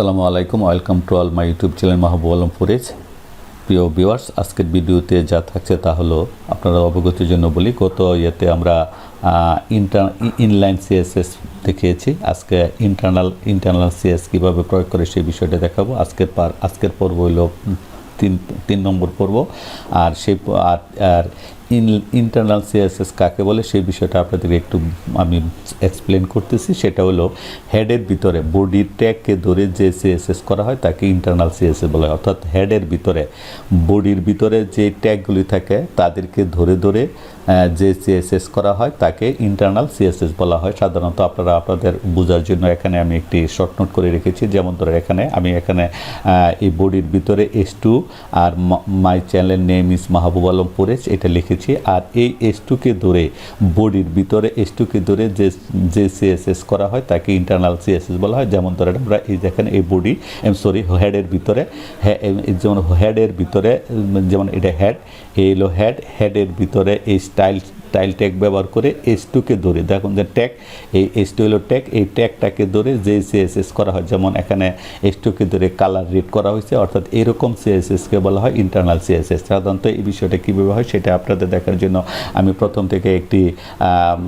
আসসালামু আলাইকুম, welcome to all my YouTube channel Mahbub Alam Fariz. প্রিয় ভিউয়ার্স, আজকের ভিডিওতে যা থাকছে তা হলো আপনারা অবগতির জন্য বলি, গত ইয়েতে আমরা ইন্টার, ইনলাইন সিএসএস দেখিয়েছি। আজকে ইন্টারনাল ইন্টারনাল সিএস কীভাবে প্রয়োগ করে সেই বিষয়টা দেখাবো। আজকের পার, আজকের পর্ব হইল তিন তিন নম্বর পর্ব। আর সেই আর ইন্টারনাল সিএসএস কাকে বলে, সেই বিষয়টা আপনাদের একটু আমি এক্সপ্লেন করতেছি। সেটা হলো হেডের ভিতরে বডির ট্যাগকে ধরে যে সিএসএস করা হয়, তাকে ইন্টারনাল সিএসএস বলা হয়। অর্থাৎ হেডের ভিতরে বডির ভিতরে যে ট্যাগগুলি থাকে, তাদেরকে ধরে ধরে যে সিএসএস করা হয়, তাকে ইন্টারনাল সিএসএস বলা হয়। সাধারণত আপনারা আপনাদের বোঝার জন্য এখানে আমি একটি শর্ট নোট করে রেখেছি। যেমন ধরে এখানে, আমি এখানে এই বডির ভিতরে এস টু আর মাই চ্যানেলের নেম ইস মাহবুব আলম পরেশ, এটা লিখেছি। আর এই এস টুকে ধরে বডির ভিতরে এস টুকে ধরে যে যে সিএসএস করা হয় তাকে ইন্টারনাল সিএসএস বলা হয়। যেমন ধরেন আমরা এই দেখেন এই বডি এম সরি হেডের ভিতরে হ্যাঁ, যেমন হেডের ভিতরে যেমন এটা হেড এই হলো হেড হেডের ভিতরে এই স্টাইল স্টাইল ট্যাগ ব্যবহার করে এস টুকে ধরে। দেখুন যে ট্যাগ এই এস টু হলো ট্যাগ এই ট্যাগটাকে ধরে যে সিএসএস করা হয়, যেমন এখানে এস টুকে ধরে কালার রেড করা হয়েছে, অর্থাৎ এরকম সিএসএসকে বলা হয় ইন্টারনাল সিএসএস সাধারণত এই বিষয়টা কীভাবে হয়, সেটা আপনাদের দেখার জন্য আমি প্রথম থেকে একটি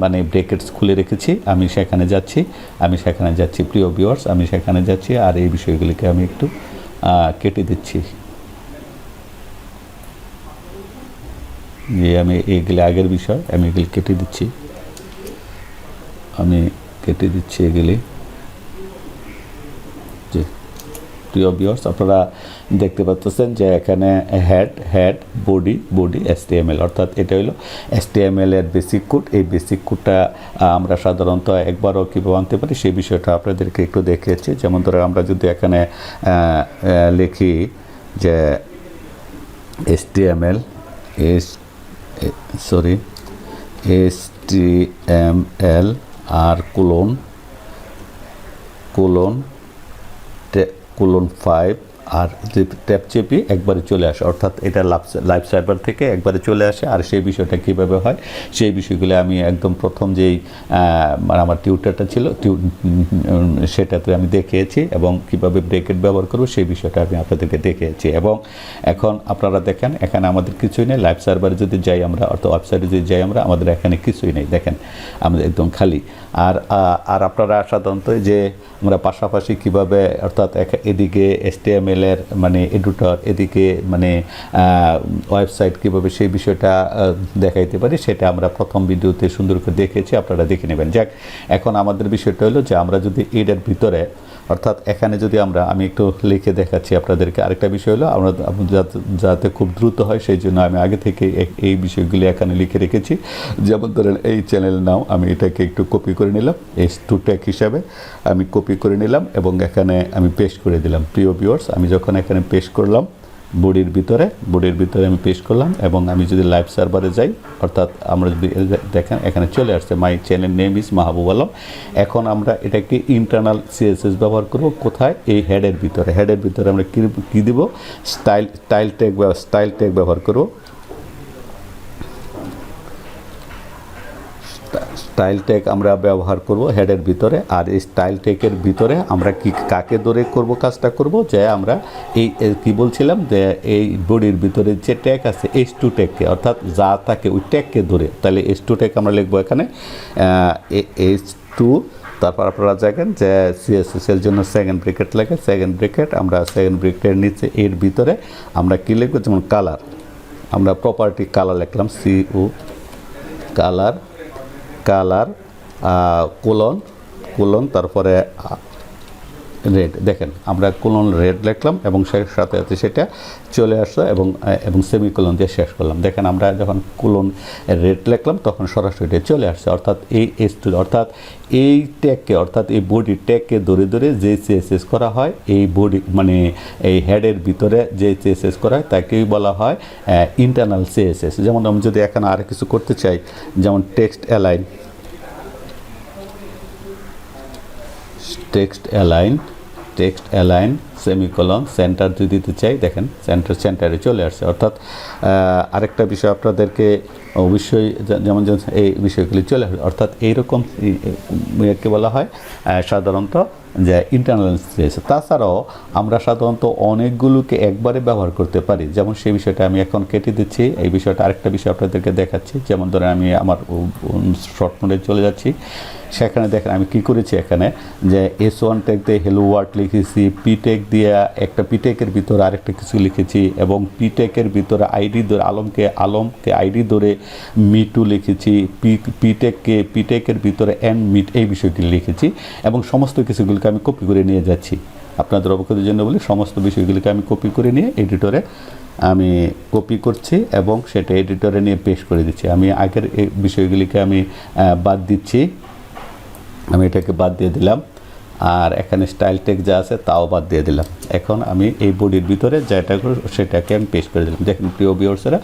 মানে ব্রেকেটস খুলে রেখেছি। আমি সেখানে যাচ্ছি, আমি সেখানে যাচ্ছি, প্রিয় ভিউয়ার্স আমি সেখানে যাচ্ছি, আর এই বিষয়গুলিকে আমি একটু কেটে দিচ্ছি। যে আমি এগুলি আগের বিষয়, আমি এগুলি কেটে দিচ্ছি। আমি কেটে দিচ্ছি এগুলি। যে প্রিয় বিয়ার্স আপনারা দেখতে পাচ্ছেন যে এখানে head head body body HTML অর্থাৎ এটা হলো এসটিএমএল এর বেসিক কোড এই বেসিক কোডটা আমরা সাধারণত একবারও কীভাবে আনতে পারি, সেই বিষয়টা আপনাদেরকে একটু দেখিয়েছি। যেমন ধরো, আমরা যদি এখানে লিখি যে HTML S sorry S T M L আর কোলন কোলন কোলন ফাইভ আর ট্যাপ চেপি একবারে চলে আসে, অর্থাৎ এটা লাইভ সার্ভার থেকে একবারে চলে আসে। আর সেই বিষয়টা কীভাবে হয়? সেই বিষয়গুলো আমি একদম প্রথম যেই মানে আমার টিউটারটা ছিল সেটাতে আমি দেখিয়েছি এবং কীভাবে ব্রেকেট ব্যবহার করব সেই বিষয়টা আমি আপনাদেরকে দেখিয়েছি। এবং এখন আপনারা দেখেন, এখানে আমাদের কিছুই নেই। লাইভ সার্ভারে যদি যাই আমরা, অর্থাৎ ওয়েবসাইটে যদি যাই আমরা, আমাদের এখানে কিছুই নেই। দেখেন, আমাদের একদম খালি। আর আর আপনারা সাধারণত যে আমরা পাশাপাশি কীভাবে, অর্থাৎ এদিকে এসটিএমএল এর মানে এডুটার এদিকে মানে ওয়েবসাইট কীভাবে সেই বিষয়টা দেখাইতে পারি, সেটা আমরা প্রথম ভিডিওতে সুন্দর করে দেখেছি, আপনারা দেখে নেবেন। যাক, এখন আমাদের বিষয়টা হলো যে আমরা যদি এডের ভিতরে অর্থাৎ এখানে যদি আমরা, আমি একটু লিখে দেখাচ্ছি আপনাদেরকে আরেকটা বিষয় হলো, আমরা যাতে- খুব দ্রুত হয় সেই জন্য আমি আগে থেকে এই বিষয়গুলি এখানে লিখে রেখেছি। যেমন ধরেন, এই চ্যানেল নাও, আমি এটাকে একটু কপি করে নিলাম এই ট্যাগ হিসাবে আমি কপি করে নিলাম এবং এখানে আমি পেশ করে দিলাম। প্রিয় ভিউয়ার্স আমি যখন এখানে পেস্ট করলাম বডির ভিতরে বডির ভিতরে আমি পেস্ট করলাম এবং আমি যদি লাইভ সার্ভারে যাই, অর্থাৎ আমরা যদি দেখেন, এখানে চলে আসছে my channel name is Mahbub Alam. এখন আমরা এটাকে ইন্টারনাল সিএসএস ব্যবহার করব, কোথায়? এই হেডের ভিতরে। হেডের ভিতরে আমরা কী কী দেবো? Style style tag style tag ব্যবহার করব। স্টাইল ট্যাগ আমরা ব্যবহার করব হেডের ভিতরে, আর এই স্টাইল ট্যাগের ভিতরে আমরা কি, কাকে ধরে করব, কাজটা করব? যে আমরা এই কি বলছিলাম যে এই বডির ভিতরে যে ট্যাগ আছে এইচ টু ট্যাগকে অর্থাৎ যা থাকে ওই ট্যাগকে ধরে। তাহলে এইচ টু ট্যাগ আমরা লিখব এখানে এইচ টু তারপর আপনারা দেখেন যে সিএসএস এর জন্য সেকেন্ড ব্রেকেট লাগে। সেকেন্ড ব্রেকেট আমরা সেকেন্ড ব্রেকেটের নিচে এর ভিতরে আমরা কী লিখব? যেমন কালার আমরা প্রপার্টি কালার লিখলাম সিউ কালার কালার কুলন কুলন তারপরে রেড দেখেন, আমরা কোলন রেড লিখলাম এবং সাথে সাথে সেটা চলে আসলো এবং এবং সেমিকোলন দিয়ে শেষ করলাম। দেখেন, আমরা যখন কোলন রেড লিখলাম, তখন সরাসরি চলে আসছে। অর্থাৎ এই এস অর্থাৎ এই ট্যাগকে অর্থাৎ এই বডি ট্যাগকে ধরে ধরে যে সিএসএস করা হয়। এই বডি মানে এই হেডের ভিতরে যে সিএসএস করা হয়, তাকেই বলা হয় ইন্টারনাল সিএসএস যেমন আমি যদি এখানে আর কিছু করতে চাই, যেমন text align text align text align semicolon centre যদি দিতে চাই, দেখেন সেন্টার সেন্টারে চলে আসছে। অর্থাৎ আরেকটা বিষয় আপনাদেরকে অবশ্যই যেমন যেমন এই বিষয়গুলি চলে আসবে। অর্থাৎ এইরকম ইয়েকে বলা হয় সাধারণত যে ইন্টারনাল স্পেস তাছাড়াও আমরা সাধারণত অনেকগুলোকে একবারে ব্যবহার করতে পারি। যেমন সেই বিষয়টা আমি এখন কেটে দিচ্ছি। এই বিষয়টা আরেকটা বিষয় আপনাদেরকে দেখাচ্ছি। যেমন ধরেন আমি আমার শর্ট মোডে চলে যাচ্ছি। সেখানে দেখেন আমি কি করেছি এখানে? যে এস ওয়ান টেক দিয়ে হেলো ওয়ার্ড লিখেছি পিটেক দিয়ে একটা পিটেকের ভিতরে আরেকটা কিছু লিখেছি এবং পিটেকের ভিতরে আইডি ধরে, আলমকে আলমকে আইডি ধরে মিটু লিখেছি পিটেককে পিটেকের ভিতরে এন মিট, এই বিষয়টি লিখেছি এবং সমস্ত কিছুগুলিকে আমি কপি করে নিয়ে যাচ্ছি। আপনাদের অবগতির জন্য বলি, সমস্ত বিষয়গুলিকে আমি কপি করে নিয়ে এডিটরে আমি কপি করছি এবং সেটা এডিটরে নিয়ে পেশ করে দিচ্ছি। আমি আগের বিষয়গুলিকে আমি বাদ দিচ্ছি। আমি এটাকে বাদ দিয়ে দিলাম। আর এখানে স্টাইল টেক যা আছে তাও বাদ দিয়ে দিলাম। এখন আমি এই বডির ভিতরে যেটা সেটাকে আমি পেস্ট করে দিলাম। দেখেন প্রিয় ভিউয়ার্সরা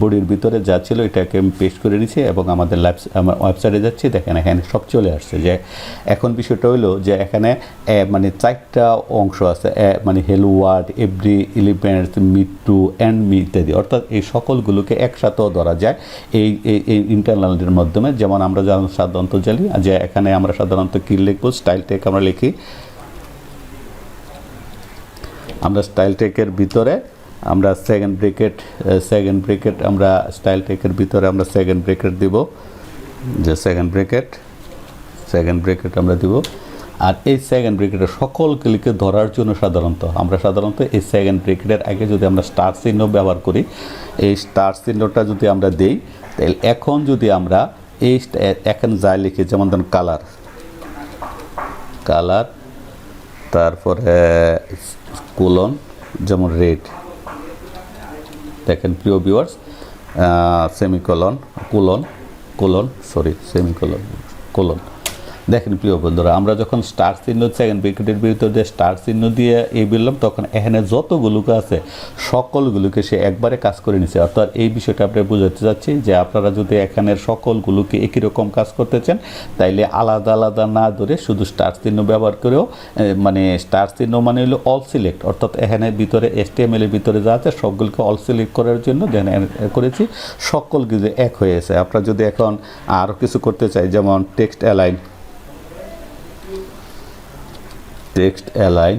বডির ভিতরে যা ছিল এটাকে আমি পেস্ট করে নিয়েছি এবং আমাদের লাইভ আমার ওয়েবসাইটে যাচ্ছি। দেখেন এখানে সব চলে আসছে যে, এখন বিষয়টা হলো যে এখানে মানে চারটা অংশ আছে। মানে hello world every elements meet to and me ইত্যাদি। অর্থাৎ এই সকলগুলোকে একসাথেও ধরা যায় এই এই ইন্টারনালের মাধ্যমে। যেমন আমরা যেমন সাধারণত জানি যে এখানে আমরা সাধারণত কি লিখব? স্টাইল টেক আমরা লিখি আমরা স্টাইল টেকের ভিতরে, আমরা সেকেন্ড ব্রেকেট সেকেন্ড ব্রেকেট আমরা স্টাইল টেকের ভিতরে আমরা সেকেন্ড ব্রেকেট দিব। যে সেকেন্ড ব্রেকেট সেকেন্ড ব্রেকেট আমরা দিব। আর এই সেকেন্ড ব্রেকেটের সকলগুলিকে ধরার জন্য সাধারণত, আমরা সাধারণত এই সেকেন্ড ব্রেকেটের আগে যদি আমরা স্টার চিহ্ন ব্যবহার করি, এই স্টার চিহ্নটা যদি আমরা দেই, তাহলে এখন যদি আমরা এই এখন যা লিখি, যেমন ধরুন কালার কালার তারপরে কুলন যেমন রেড। দেখেন প্রিয় viewers semicolon colon colon sorry semicolon colon. দেখেন প্রিয় বন্ধুরা, আমরা যখন স্টার চিহ্ন সেকেন্ড ব্রেকেটের ভিতরে স্টার চিহ্ন দিয়ে এই বললাম, তখন এখানে যতগুলোকে আছে, সকলগুলোকে সে একবারে কাজ করে নিছে। অর্থাৎ এই বিষয়টা আমরা বোঝাতে চাচ্ছি যে আপনারা যদি এখানের সকলগুলোকে একই রকম কাজ করতে চান, তাইলে আলাদা আলাদা না ধরে শুধু স্টার চিহ্ন ব্যবহার করেও মানে স্টার চিহ্ন মানে হলো অল সিলেক্ট অর্থাৎ এখানে ভিতরে এসটিএমএল এর ভিতরে যা আছে, সবগুলোকে অল সিলেক্ট করার জন্য করেছি, সকল কিছু এক হয়েছে আপনারা যদি এখন আরও কিছু করতে চাই, যেমন text align text align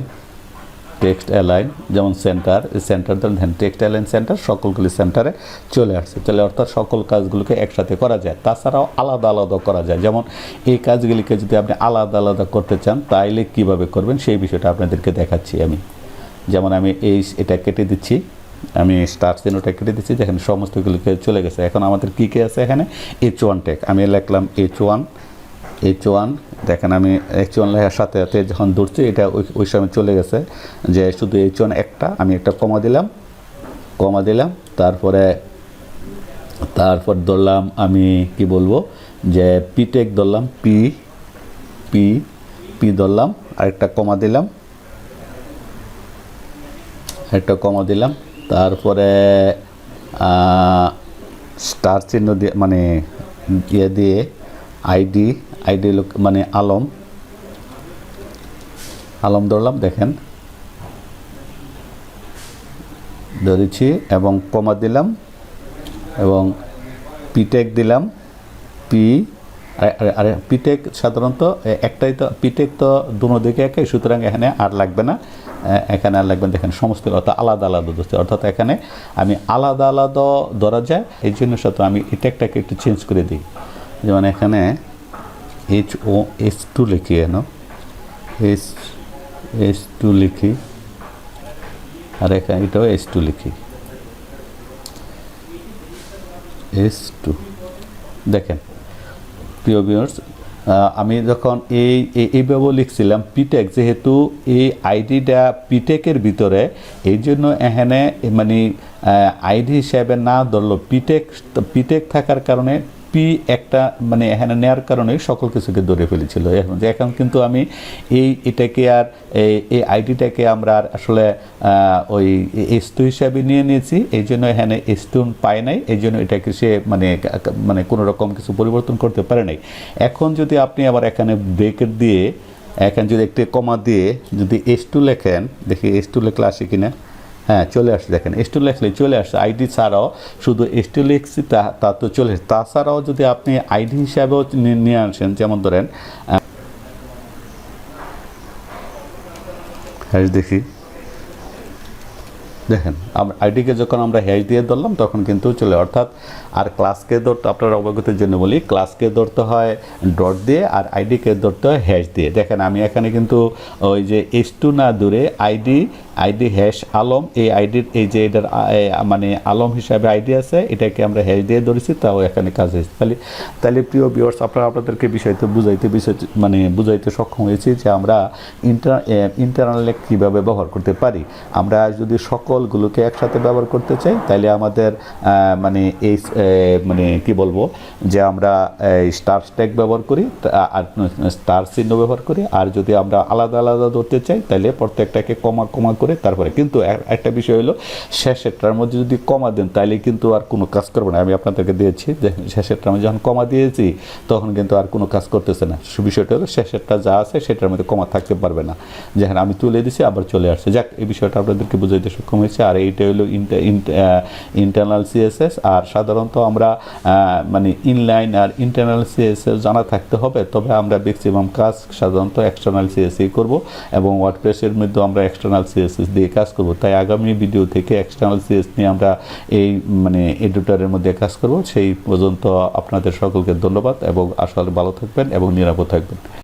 text align, যেমন সেন্টার সেন্টার ধরেন টেক্সট অ্যালাইন সেন্টার সকলগুলি সেন্টারে চলে আসছে। তাহলে অর্থাৎ সকল কাজগুলোকে একসাথে করা যায়। তাছাড়াও আলাদা আলাদা করা যায়। যেমন এই কাজগুলিকে যদি আপনি আলাদা আলাদা করতে চান, তাইলে কীভাবে করবেন সেই বিষয়টা আপনাদেরকে দেখাচ্ছি আমি। যেমন আমি এই এটা কেটে দিচ্ছি। আমি স্টার চিহ্নটা কেটে দিচ্ছি। যেখানে সমস্তগুলিকে চলে গেছে। এখন আমাদের কী কী আছে এখানে? এইচ ওয়ান টেক আমি লিখলাম এইচ ওয়ান এইচ ওয়ান দেখেন আমি এইচ ওয়ান লেখার সাথে সাথে যখন দৌড়ছি এটা ওই ওই সময় চলে গেছে যে শুধু এইচ ওয়ান একটা, আমি একটা কমা দিলাম কমা দিলাম, তারপরে, তারপর ধরলাম আমি কি বলব, যে পি টেক ধরলাম পি পি পি ধরলাম, আরেকটা কমা দিলাম একটা কমা দিলাম, তারপরে স্টার চিহ্ন দিয়ে মানে ইয়ে দিয়ে আইডি আইডি লোক মানে আলম। আলম ধরলাম, দেখেন। ধরেছি এবং কমা দিলাম এবং পিটেক দিলাম। পি, আরে পিটেক সাধারণত একটাই তো, পিটেক তো দুনো দিকে একই সুতরাং এখানে আর লাগবে না। এখানে আর লাগবে দেখেন, সমস্ত অর্থাৎ আলাদা আলাদা ধরছে। অর্থাৎ এখানে আমি আলাদা আলাদা ধরা যায়, এই জন্য সাথে আমি টেকটাকে একটু চেঞ্জ করে দিই। যেমন এখানে এইচ ও এস টু লিখি কেন এস এস টু লিখি। আর এখানে এটাও এস টু লিখি। এস টু দেখেন, প্রিয় ভিউয়ার্স আমি যখন এই, এই- এইভাবে লিখছিলাম পিটেক যেহেতু এই আইডিটা পিটেকের ভিতরে, এই জন্য এখানে মানে আইডি হিসাবে না ধরলো পিটেক পিটেক থাকার কারণে পি একটা মানে এখানে নেওয়ার কারণে সকল কিছুকে ধরে ফেলেছিল। এখন এখন কিন্তু আমি এই এটাকে আর, এই আইডিটাকে আমরা আর আসলে ওই এস্তু হিসাবে নিয়ে নিয়েছি। এই জন্য এখানে স্টোন পায় নাই। এই জন্য এটাকে সে মানে মানে কোনো রকম কিছু পরিবর্তন করতে পারে নাই। এখন যদি আপনি আবার এখানে ব্রেকেট দিয়ে, এখানে যদি একটি কমা দিয়ে যদি এস টু লেখেন, দেখি এস টু লেখলে আসে কিনা। হ্যাঁ চলে আসছে দেখেন লেখলে চলে আসছে আইডি ছাড়াও শুধু এস তা তা তো চলে আসছে তাছাড়াও যদি আপনি আইডি হিসাবেও নিয়ে আসেন, যেমন ধরেন হ্যাশ দেখি। দেখেন আইডিকে যখন আমরা হ্যাশ দিয়ে ধরলাম, তখন কিন্তু চলে, অর্থাৎ আর ক্লাসকে ধরতে, আপনার অবগতির জন্য বলি ক্লাসকে ধরতে হয় ডট দিয়ে আর আইডিকে ধরতে হয় হ্যাশ দিয়ে। দেখেন, আমি এখানে কিন্তু ওই যে এস টু না দূরে আইডি আইডি হ্যাশ আলম, এই আইডির এই যে এটার মানে আলম হিসাবে আইডি আছে, এটাকে আমরা হ্যাশ দিয়ে ধরেছি, তাও এখানে কাজ হয়েছে। তাহলে তাহলে প্রিয় ভিউয়ার্স আপনারা আপনাদেরকে বিষয়তে বুঝাইতে বিষয় মানে বুঝাইতে সক্ষম হয়েছি যে আমরা ইন্টার ইন্টারনালে কীভাবে ব্যবহার করতে পারি। আমরা যদি সকলগুলোকে একসাথে ব্যবহার করতে চাই তাহলে আমাদের মানে এই মানে কি বলব, যে আমরা স্টার স্ট্যাক ব্যবহার করি আর স্টার চিহ্ন ব্যবহার করি, আর যদি আমরা আলাদা আলাদা ধরতে চাই তাহলে প্রত্যেকটাকে কমা কমা করে তারপরে। কিন্তু একটা বিষয় হলো শেষেরটার মধ্যে যদি কমা দেন তাহলে কিন্তু আর কোনো কাজ করবে না। আমি আপনাদেরকে দিয়েছি যে শেষেরটার মধ্যে যখন কমা দিয়েছি, তখন কিন্তু আর কোনো কাজ করতেছে না। বিষয়টা হলো শেষেরটা যা আছে, সেটার মধ্যে কমা থাকতে পারবে না। যেখানে আমি তুলে দিছি, আবার চলে আসছে। যাক, এই বিষয়টা আপনাদেরকে বুঝাইতে সক্ষম হয়েছে আর এইটা হলো ইন্টারনাল সিএসএস আর সাধারণত আমরা মানে ইনলাইন আর ইন্টারনাল সিএসএস জানা থাকতে হবে, তবে আমরা ম্যাক্সিমাম কাজ সাধারণত এক্সটার্নাল সিএসই করব এবং ওয়ার্ডপ্রেসের মধ্যে আমরা এক্সটার্নাল সিএসএস দিয়ে কাজ করব। তাই আগামী ভিডিও থেকে এক্সটার্নাল সিএস নিয়ে আমরা এই মানে এডিটরের মধ্যে কাজ করব। সেই পর্যন্ত আপনাদের সকলকে ধন্যবাদ এবং আসলে ভালো থাকবেন এবং নিরাপদ থাকবেন।